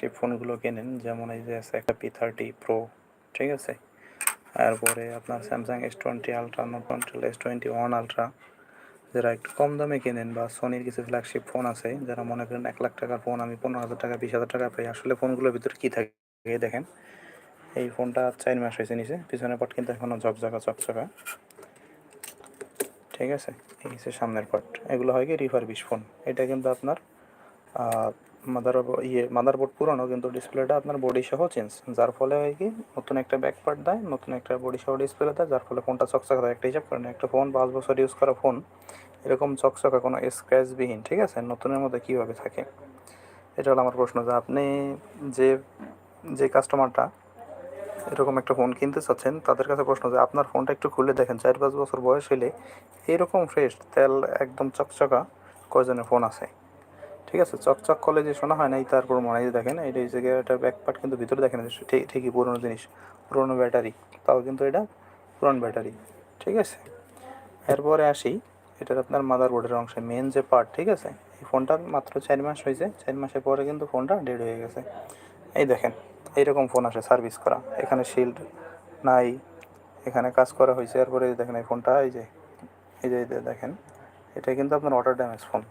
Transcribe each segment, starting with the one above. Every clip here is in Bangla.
ফ্ল্যাগশিপ ফোনগুলো কেনেন, যেমন এই যে আছে একটা পি থার্টি প্রো ঠিক আছে? তারপরে আপনার Samsung S twenty ultra note twenty S twenty one ultra যারা একটু কম দামে কেনেন বা সোনির কিছু ফ্ল্যাগশিপ ফোন আছে, যারা মনে করেন এক লাখ টাকার ফোন আমি পনেরো হাজার টাকা, বিশ হাজার টাকা পাই, আসলে ফোনগুলোর ভিতরে কী থাকে দেখেন? এই ফোনটা চার মাস হয়েছে নিচে, পিছনের পাট কিন্তু এখনও ঝকঝকা, চকচকা। ঠিক আছে? এই হচ্ছে সামনের পার্ট এগুলো হয় কি রিফারবিশ ফোন এটা কিন্তু আপনার মাদার ইয়ে মাদারবোর্ড পুরনো, কিন্তু ডিসপ্লেটা আপনার বডি সহ চেঞ্জ যার ফলে হয় কি, নতুন একটা ব্যাক পার্ট দেয়, নতুন একটা বডি সহ ডিসপ্লে দেয়, যার ফলে ফোনটা চকচকা দেয় একটা হিসাব করেন, একটা ফোন পাঁচ বছর ইউজ করা ফোন এরকম চকচকা কোনো স্ক্র্যাচবিহীন ঠিক আছে? নতুনের মধ্যে কীভাবে থাকে? এটা হলো আমার প্রশ্ন। যে আপনি যে যে কাস্টমারটা এরকম একটা ফোন কিনতে চাচ্ছেন, তাদের কাছে প্রশ্ন যে, আপনার ফোনটা একটু খুলে দেখেন, চার পাঁচ বছর বয়স হলে এইরকম ফ্রেশ তেল একদম চকচকা কয়জনের ফোন আছে? ঠিক আছে, চকচক করলে যে শোনা হয় না, এই তারপর মনে হয় দেখেন এটা এই জায়গায় একটা ব্যাক পার্ট কিন্তু ভিতরে দেখেন ঠিকই পুরনো জিনিস, পুরোনো ব্যাটারি, তাও কিন্তু এটা পুরনো ব্যাটারি, ঠিক আছে? এরপরে আসি, এটার আপনার মাদারবোর্ডের অংশে মেন যে পার্ট ঠিক আছে? এই ফোনটার মাত্র চার মাস হয়েছে, চার মাসের পরে কিন্তু ফোনটা ডেড হয়ে গেছে। এই দেখেন, এইরকম ফোন আসে সার্ভিস করা, এখানে শিল্ড নাই, এখানে কাজ করা হয়েছে, এরপরে দেখেন, এই ফোনটা এই যে এই যে দেখেন, এটা কিন্তু আপনার ওয়াটার ড্যামেজ ফোন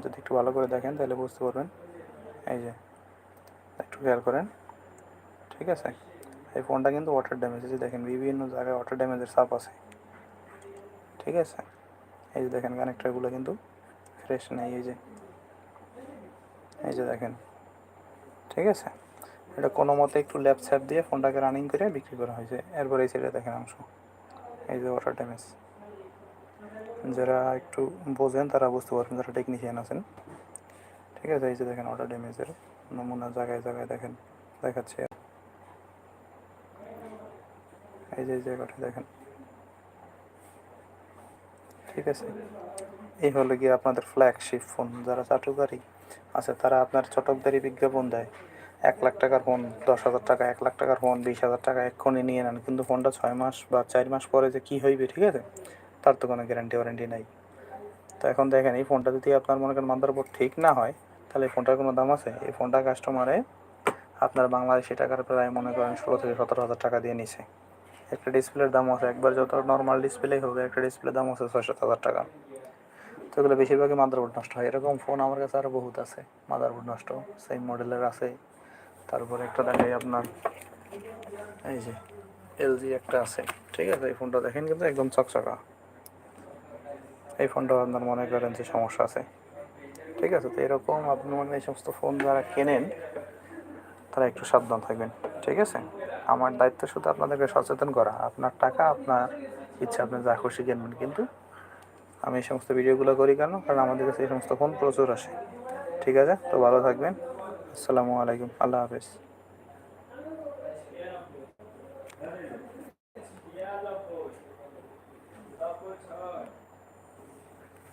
যদি একটু ভালো করে দেখেন, তাহলে বুঝতে পারবেন। এই যে, একটু খেয়াল করেন। ঠিক আছে? এই ফোনটা কিন্তু ওয়াটার ড্যামেজ আছে দেখেন, বিভিন্ন জায়গায় ওয়াটার ড্যামেজের সাপ আছে। ঠিক আছে? এই যে দেখেন কানেক্টারগুলো কিন্তু ফ্রেশ নেই, এই যে। এই যে দেখেন। ঠিক আছে? এটা কোনো মতে একটু ল্যাপ স্যাপ দিয়ে ফোনটাকে রানিং করে বিক্রি করা হয়েছে। এরপর এই সাইডে দেখেন অংশ। এই যে ওয়াটার ড্যামেজ যারা একটু বোঝেন তারা বুঝতে পারবেন যারা টেকনিশিয়ান আছেন। ঠিক আছে, এই যে দেখেন ওয়াটার ড্যামেজের নমুনা জায়গায় জায়গায় দেখেন, দেখাচ্ছে। এই যে এই জায়গাটা দেখেন। ঠিক আছে, এই হলো গিয়ে আপনাদের ফ্ল্যাগশিপ ফোন যারা চাটুকারি আছে, তারা আপনার চটকদারি বিজ্ঞাপন দেয়। এক লাখ টাকার ফোন দশ হাজার টাকা, এক লাখ টাকার ফোন বিশ হাজার টাকা এক্ষণে নিয়ে নেন। কিন্তু ফোনটা ছয় মাস বা চার মাস পরে যে কী হইবে, ঠিক আছে? তার তো কোনো গ্যারান্টি ওয়ারেন্টি নাই। তো এখন দেখেন, এই ফোনটা যদি আপনার মনে করেন মাদারবোর্ড ঠিক না হয়, তাহলে এই ফোনটার কোনো দাম আছে? এই ফোনটা কাস্টমারে আপনার বাংলাদেশি টাকার প্রায় মনে করেন ষোলো থেকে সতেরো হাজার টাকা দিয়ে নিছে। একটা ডিসপ্লের দাম আছে, একবার যত নর্মাল ডিসপ্লেই হোক, একটা ডিসপ্লের দাম আছে ছয় সাত হাজার টাকা। তো এগুলো বেশিরভাগই মাদারবোর্ড নষ্ট হয়। এরকম ফোন আমার কাছে আরও বহুত আছে। মাদারবোর্ড নষ্ট সেম মডেলের আছে। তারপরে একটা দেখাই আপনার, এই যে এলজি একটা আছে। ঠিক আছে, এই ফোনটা দেখেন কিন্তু একদম চকচকা। এই ফোনটাও আপনার মনে করেন যে সমস্যা আছে। ঠিক আছে, তো এরকম আপনি মনে এই সমস্ত ফোন যারা কেনেন, তারা একটু সাবধান থাকবেন। ঠিক আছে? আমার দায়িত্ব শুধু আপনাদেরকে সচেতন করা। আপনার টাকা, আপনার ইচ্ছা, আপনি যা খুশি কিনবেন। কিন্তু আমি এই সমস্ত ভিডিওগুলো করি কেন? কারণ আমাদের কাছে এই সমস্ত ফোন প্রচুর আসে। ঠিক আছে? তো ভালো থাকবেন। আসসালামু আলাইকুম। আল্লাহ হাফেজ।